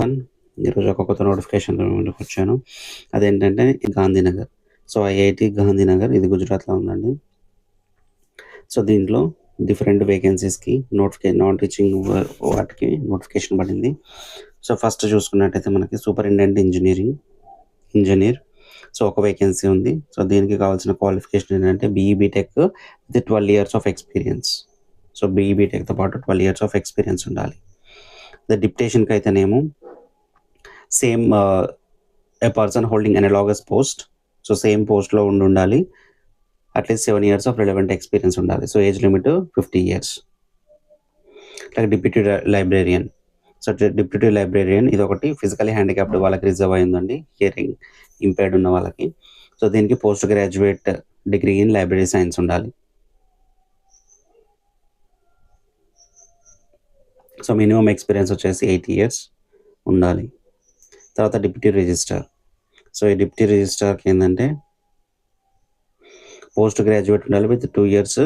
One ఈరోజు ఒక కొత్త నోటిఫికేషన్ ముందుకు వచ్చాను. అదేంటంటే గాంధీనగర్. సో ఐఐటి గాంధీనగర్ ఇది గుజరాత్లో ఉందండి. సో దీంట్లో డిఫరెంట్ వేకెన్సీస్కి నోటిఫికే నాన్ టీచింగ్ వాటికి నోటిఫికేషన్ పడింది. సో ఫస్ట్ చూసుకున్నట్టయితే మనకి సూపరింటెండెంట్ ఇంజనీరింగ్ ఇంజనీర్ సో ఒక వేకెన్సీ ఉంది. సో దీనికి కావాల్సిన క్వాలిఫికేషన్ ఏంటంటే B E B Tech with twelve years of experience so B E బీటెక్తో పాటు ట్వెల్వ్ ఇయర్స్ ఆఫ్ ఎక్స్పీరియన్స్ ఉండాలి. డిప్టేషన్కి అయితేనేమో same a person holding analogous post so same పోస్ట్లో ఉండి ఉండాలి at least seven years of relevant experience ఉండాలి so age limit fifty years like deputy librarian so deputy librarian ఇది ఒకటి ఫిజికలీ హ్యాండిక్యాప్డ్ వాళ్ళకి రిజర్వ్ అయిందండి హియరింగ్ ఇంపేర్డ్ ఉన్న వాళ్ళకి సో దీనికి post graduate degree in library science ఉండాలి సో మినిమం ఎక్స్పీరియన్స్ వచ్చేసి ఎయిట్ ఇయర్స్ ఉండాలి. తర్వాత డిప్యూటీ రిజిస్టర్ సో ఈ డిప్యూటీ రిజిస్టర్కి ఏంటంటే పోస్ట్ గ్రాడ్యుయేట్ ఉండాలి with two years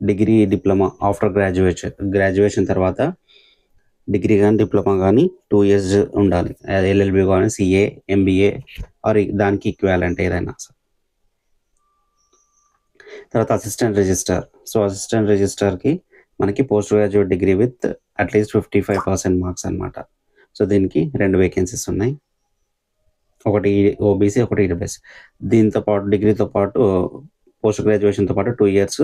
degree diploma after graduation graduation తర్వాత డిగ్రీ కానీ డిప్లొమా కానీ టూ ఇయర్స్ ఉండాలి. ఎల్ఎల్బి కానీ C A M B A or దానికి ఈక్వాలెంట్ ఏదైనా తర్వాత అసిస్టెంట్ రిజిస్టర్ సో అసిస్టెంట్ రిజిస్టర్కి మనకి post graduate degree with at least fifty five percent marks అనమాట సో దీనికి రెండు వేకెన్సీస్ ఉన్నాయి. ఒకటి ఓబీసీ ఒకటి ఈడబ్ల్యూఎస్ దీంతో పాటు డిగ్రీతో పాటు పోస్ట్ గ్రాడ్యుయేషన్తో పాటు two years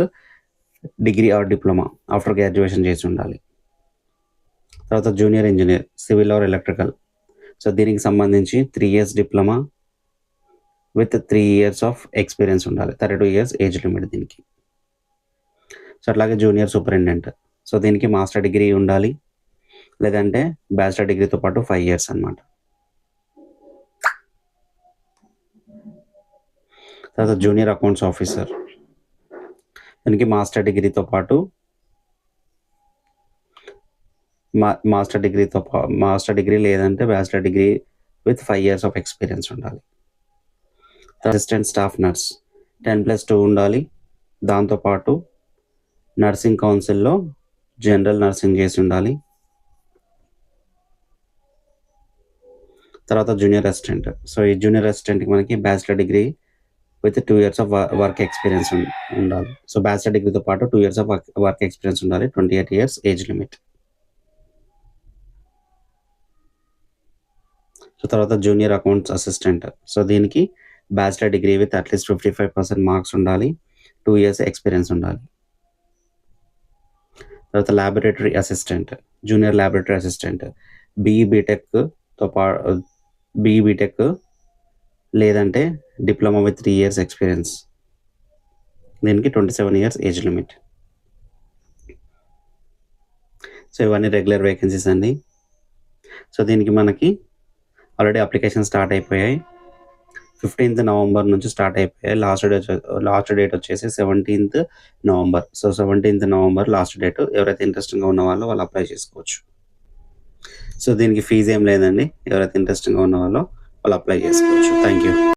degree or diploma after graduation చేసి ఉండాలి. తర్వాత junior engineer civil or electrical. So దీనికి సంబంధించి three years diploma with three years of experience ఉండాలి. Thirty two years age limit దీనికి. సో అట్లాగే జూనియర్ సూపరింటెండెంట్. సో దీనికి మాస్టర్ డిగ్రీ ఉండాలి. లేదంటే బ్యాచిలర్ డిగ్రీతో పాటు ఫైవ్ ఇయర్స్ అనమాట తర్వాత జూనియర్ అకౌంట్స్ ఆఫీసర్. దీనికి మాస్టర్ డిగ్రీతో పాటు మా మాస్టర్ డిగ్రీతో మాస్టర్ డిగ్రీ లేదంటే bachelor degree with five years of experience ఉండాలి. Assistant staff nurse. Ten plus two ఉండాలి. దాంతోపాటు నర్సింగ్ కౌన్సిల్లో జనరల్ నర్సింగ్ చేసి ఉండాలి. తర్వాత జూనియర్ అసిస్టెంట్. సో ఈ జూనియర్ అసిస్టెంట్కి మనకి bachelor degree with two years of work experience ఉండాలి. సో బ్యాచిలర్ డిగ్రీతో పాటు two years of work experience ఉండాలి. Twenty eight years age limit. So తర్వాత జూనియర్ అకౌంట్స్ అసిస్టెంట్. సో దీనికి bachelor degree with at least fifty five percent marks ఉండాలి. Two years experience ఉండాలి. తర్వాత laboratory assistant junior laboratory assistant B E బీటెక్తో పా BE B Tech లేదంటే diploma with three years experience దీనికి twenty seven years age limit so ఇవన్నీ regular vacancies అండి. So దీనికి మనకి ఆల్రెడీ అప్లికేషన్ స్టార్ట్ అయిపోయాయి. ఫిఫ్టీన్త్ నవంబర్ నుంచి స్టార్ట్ అయిపోయాయి. లాస్ట్ డేట్ లాస్ట్ డేట్ వచ్చేసి seventeenth November. So seventeenth November last date ఎవరైతే ఇంట్రెస్టింగ్గా ఉన్న వాళ్ళు వాళ్ళు అప్లై చేసుకోవచ్చు. సో దీనికి ఫీజు ఏం లేదండి. ఎవరైతే ఇంట్రెస్టింగ్గా ఉన్న వాళ్ళు వాళ్ళు అప్లై చేసుకోవచ్చు. Thank you